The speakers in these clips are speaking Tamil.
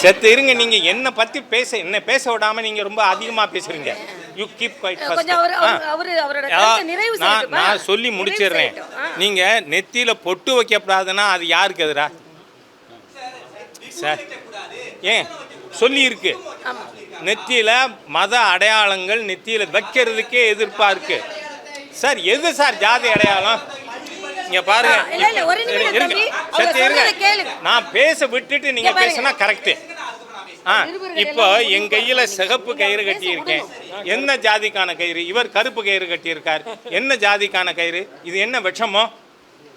செத்து இருங்க நீங்க என்ன பத்தி பேச என்ன பேச விடாம நீங்க ரொம்ப அதிகமா பேசுறீங்க. யூ கீப் குவைட் நிறைவு நான்? நான் சொல்லி முடிச்சிடுறேன். நீங்க நெத்தியில பொட்டு வைக்கப்படாதுன்னா அது யாருக்கு எதிரா? சார் ஏன்? சொல்லி இருக்கு. நெத்தியில மத அடையாளங்கள் நெத்தியில வைக்கிறதுக்கே எதிர்ப்பா இருக்கு. சார் எது சார் ஜாதி அடையாளம்? இங்க பாருங்க. நான் பேச விட்டுட்டு நீங்க. பேசினா கரெக்ட் ஆ இப்போ என் கையில சிகப்பு கயிறு கட்டி இருக்கேன் என்ன ஜாதிக்கான கயிறு? இவர் கருப்பு கயிறு கட்டி இருக்கார் என்ன ஜாதிக்கான கயிறு? இது என்ன விஷமோ?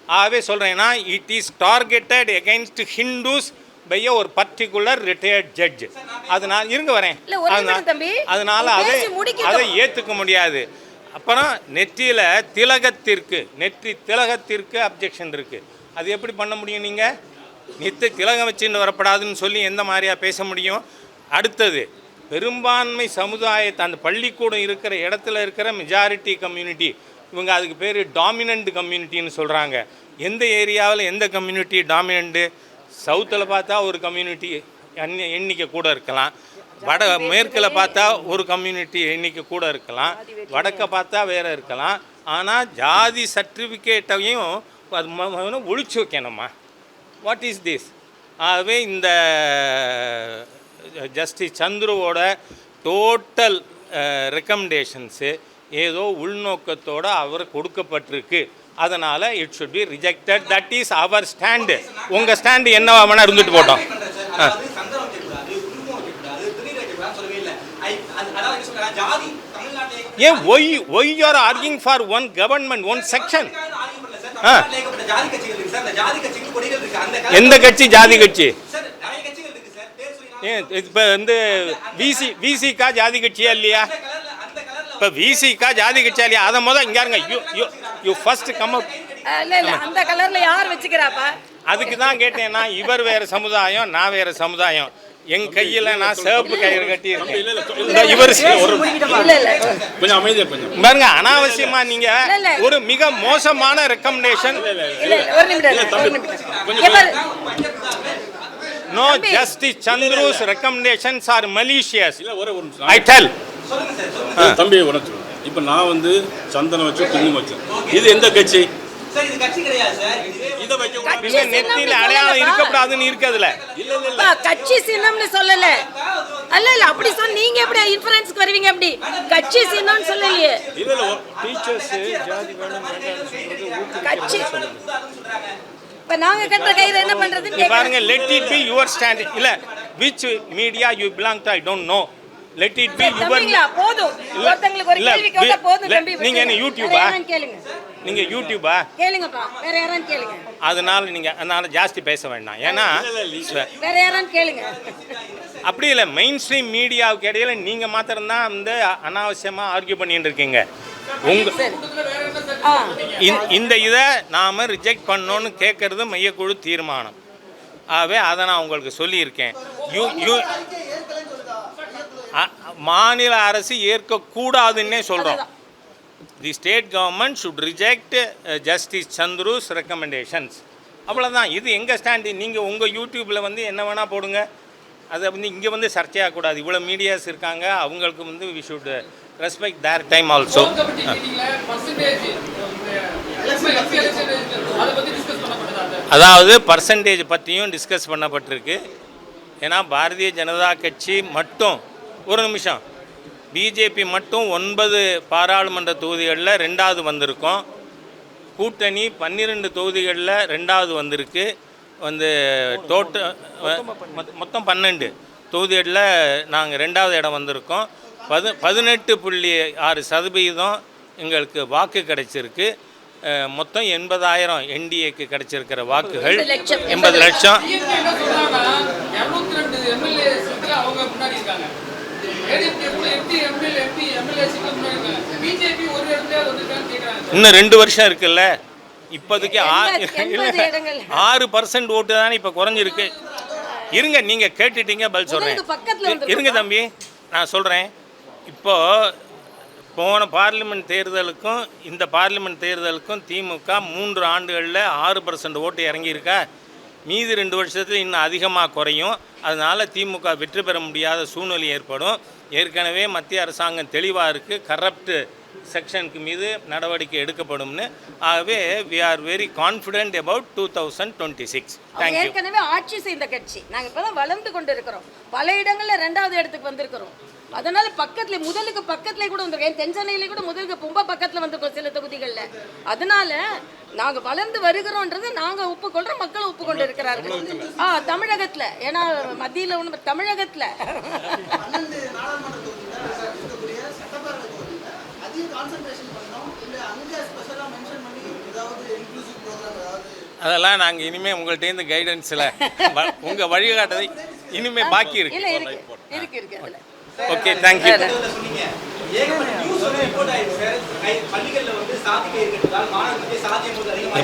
ஆகவே சொல்றேன்னா it is targeted against Hindus by ஒரு பர்டிகுலர் ரிட்டையர்ட் ஜட்ஜ் அதனால இருங்க வரேன். அதனால- அதை. அதை ஏத்துக்க முடியாது. அப்புறம் நெற்றியில திலகத்திற்கு நெற்றி திலகத்திற்கு அப்ஜெக்ஷன் இருக்கு. அது எப்படி பண்ண முடியும் நீங்க? நித்து திலகம் வச்சுன்னு வரப்படாதுன்னு சொல்லி எந்த மாதிரியா பேச முடியும்? அடுத்தது பெரும்பான்மை சமுதாயத்தை அந்த பள்ளிக்கூடம் இருக்கிற இடத்துல இருக்கிற மெஜாரிட்டி கம்யூனிட்டி இவங்க அதுக்கு பேர் டாமினண்ட் கம்யூனிட்டின்னு சொல்கிறாங்க எந்த ஏரியாவில் எந்த கம்யூனிட்டி டாமினண்ட்டு சவுத்தில் பார்த்தா ஒரு கம்யூனிட்டி எண்ணிக்கை கூட இருக்கலாம். வட மேற்கில் பார்த்தா ஒரு கம்யூனிட்டி எண்ணிக்கை கூட இருக்கலாம். வடக்க பார்த்தா வேற இருக்கலாம். ஆனால் ஜாதி சர்டிஃபிகேட்டையும் அது ஒழிச்சு வைக்கணுமா? வாட் இஸ் திஸ் ஆகவே இந்த ஜஸ்டிஸ் சந்துருவோட டோட்டல் ரெக்கமெண்டேஷன்ஸு ஏதோ உள்நோக்கத்தோட அவர் கொடுக்கப்பட்டிருக்கு. அதனால் it should be rejected that is our stand உங்கள் ஸ்டாண்டு என்னவா வேணால் இருந்துட்டு போட்டோம். ஏன் why why are arguing for one government one section எந்த கட்சி? ஜாதி கட்சி. இப்போ வந்து விசி விசிகா ஜாதி கட்சியா இல்லையா? அந்த கலர்ல அந்த கலர்ல இப்போ விசிகா ஜாதி கட்சியா இல்லையா? அதை முதல் இங்கே இருங்க. You you you first come இல்ல அந்த கலர்ல யார் வச்சுக்கிறாப்பா? அதுக்கு தான் கேட்டேன்னா இவர் வேற சமுதாயம் நான் வேற சமுதாயம். என் கையில நான் சிவப்பு கயிறு கட்டி இருக்கேன் இந்த இவர் ஒரு இல்ல இல்ல. கொஞ்சம் அமைதியா கொஞ்சம். பாருங்க அனாவசியமா நீங்க. ஒரு மிக மோசமான recommendation. No justice Chandru's recommendations are malicious I tell தம்பி உணர்ச்சி இப்ப நான் வந்து சந்தனம் வச்சு குங்குமம் வச்சேன். இது எந்த கட்சி? நெத்தியில அடையாளம் இருக்கக்கூடாதுன்னு இருக்கதுல கட்சி சின்னம்னு சொல்லல. அல்ல இல்ல அப்படி சொன்ன நீங்க எப்படி இன்ஃபரன்ஸ்க்கு வருவீங்க அப்படி? கட்சி சின்னம்னு சொல்லலையே. இல்ல இல்ல டீச்சர்ஸ் ஜாதி வேணும் கட்சி. இப்ப நாங்க கட்டுற கயிறு என்ன பண்றதுன்னு பாருங்க. Let it be your stand இல்ல which media you belong to I don't know let it be your போதும். ஒருத்தங்களுக்கு ஒரு கேள்வி கேட்டா போதும் தம்பி நீங்க என்ன யூடியூபா? கேளுங்க. நீங்க யூடியூபா கேளுங்கப்பா. வேற யாரான்னு கேளுங்க. அதனால நீங்க அதனால ஜாஸ்தி பேச வேண்டாம். ஏன்னா வேற யாரான்னு கேளுங்க. அப்படி இல்லை மெயின் ஸ்ட்ரீம் மீடியாவுக்கு இடையில நீங்க மாத்திரம்தான் வந்து அனாவசியமா ஆர்கியூ பண்ணிட்டு இருக்கீங்க. உங்க இந்த- இதை நாம ரிஜெக்ட் பண்ணோன்னு கேட்கறது மையக்குழு தீர்மானம். ஆகவே அதை நான் உங்களுக்கு சொல்லியிருக்கேன். யூ யூ மாநில அரசு ஏற்கக்கூடாதுன்னே சொல்கிறோம் the state government should reject justice Chandru's recommendations அவ்வளோதான் இது எங்கள் ஸ்டாண்டு நீங்கள் உங்கள் யூடியூப்பில் வந்து என்ன வேணால் போடுங்க. அதை வந்து இங்கே வந்து சர்ச்சையாகக்கூடாது. இவ்வளோ மீடியாஸ் இருக்காங்க. அவங்களுக்கு வந்து we should respect their time also அதாவது பர்சன்டேஜ் பற்றியும் டிஸ்கஸ் பண்ணப்பட்டிருக்கு. ஏன்னா பாரதிய ஜனதா கட்சி மட்டும் ஒரு நிமிஷம். பிஜேபி மட்டும் ஒன்பது பாராளுமன்ற தொகுதிகளில் ரெண்டாவது வந்திருக்கோம். கூட்டணி பன்னிரெண்டு தொகுதிகளில் ரெண்டாவது வந்திருக்கு. வந்து டோட்டல் மொத்தம் பன்னெண்டு தொகுதிகளில் நாங்கள் ரெண்டாவது இடம் வந்திருக்கோம். பது பதினெட்டு புள்ளி ஆறு சதவீதம் எங்களுக்கு வாக்கு கிடைச்சிருக்கு. மொத்தம் எண்பதாயிரம் என்டிஏக்கு கிடைச்சிருக்கிற வாக்குகள். எண்பது லட்சம், இன்னும் ரெண்டு வருஷம் இருக்குல்ல? இப்போதைக்கு. ஆறு பர்சன்ட் ஓட்டு தானே இப்போ குறைஞ்சிருக்கு. இருங்க நீங்கள் கேட்டுட்டீங்க பதில் சொல்கிறேன் இருங்க. தம்பி நான் சொல்கிறேன் இப்போ போன பார்லிமெண்ட் தேர்தலுக்கும் இந்த பார்லிமெண்ட் தேர்தலுக்கும் திமுக மூன்று ஆண்டுகளில் ஆறு பர்சன்ட் ஓட்டு இறங்கியிருக்கா? மீதி ரெண்டு வருஷத்தில் இன்னும் அதிகமாக குறையும். அதனால் திமுக வெற்றி பெற முடியாத சூழ்நிலை ஏற்படும். ஏற்கனவே மத்திய அரசாங்கம் தெளிவாக இருக்குது கரப்ட்டு செக்ஷனுக்கு மீது நடவடிக்கை எடுக்கப்படும்னு. ஆகவே we are very confident about two thousand twenty six thank you ஏற்கனவே ஆட்சி செய்த கட்சி. நாங்க இப்பதான் வளர்ந்து கொண்டு இருக்கிறோம் பல இடங்கள்ல ரெண்டாவது இடத்துக்கு வந்திருக்கிறோம். அதனால பக்கத்துல முதலுக்கு பக்கத்துல கூட வந்திருக்கோம். தென் சென்னையில கூட முதலுக்கு ரொம்ப பக்கத்துல வந்திருக்கோம் சில தொகுதிகள்ல. அதனால நாங்க வளர்ந்து வருகிறோன்றது நாங்க ஒப்புக்கொள்றோம். மக்களும் ஒப்புக்கொண்டு இருக்கிறார்கள் ஆ தமிழகத்துல. ஏன்னா மத்தியில ஒண்ணு தமிழகத்துல. கான்சன்ட்ரேஷன் பண்ணோம் இல்லை அங்கே ஸ்பெஷலாக மென்ஷன் பண்ணி ஏதாவது இன்க்ளூசிவ் ப்ரோக்ராம் ஏதாவது? அதெல்லாம் நாங்கள் இனிமேல் உங்கள்கிட்டேருந்து கைடன்ஸில் உங்கள் வழிகாட்டுதை இனிமேல் பாக்கி இருக்கு. இருக்கு. இருக்கு இருக்கு அதுல. ஓகே தேங்க்யூ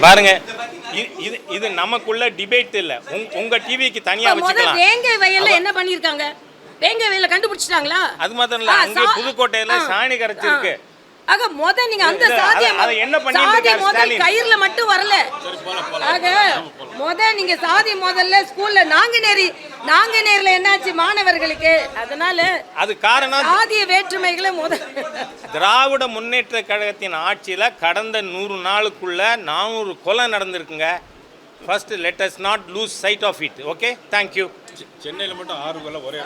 பாருங்க. இது இது நமக்குள்ள டிபேட் இல்லை. உங் உங்கள் டிவிக்கு தனியாக வச்சுக்கலாம். வேங்கை வயல்ல என்ன பண்ணிருக்காங்க வேங்கை வயல்ல கண்டுபிடிச்சிட்டாங்களா? அது மாத்திரம் இல்ல அங்கே புதுக்கோட்டையில சாணி கரைச்சிருக்கு. ஆக முத நீங்க அந்த சாதிய சாதி முதல்? கயிறுல மட்டும் வரல. ஆக முத நீங்க சாதி முதல்ல ஸ்கூல்ல நாங்குநேரி நாங்குநேரில என்னாச்சு மாணவர்களுக்கு? அதனால அது காரணம் சாதிய வேற்றுமைகளை முத திராவிட முன்னேற்ற கழகத்தின் ஆட்சியில் கடந்த நூறு நாளுக்குள்ள நானூறு கொலை நடந்திருக்குங்க. First let us not lose sight of it okay thank you சென்னையில் மட்டும் ஆறு கொலை ஒரே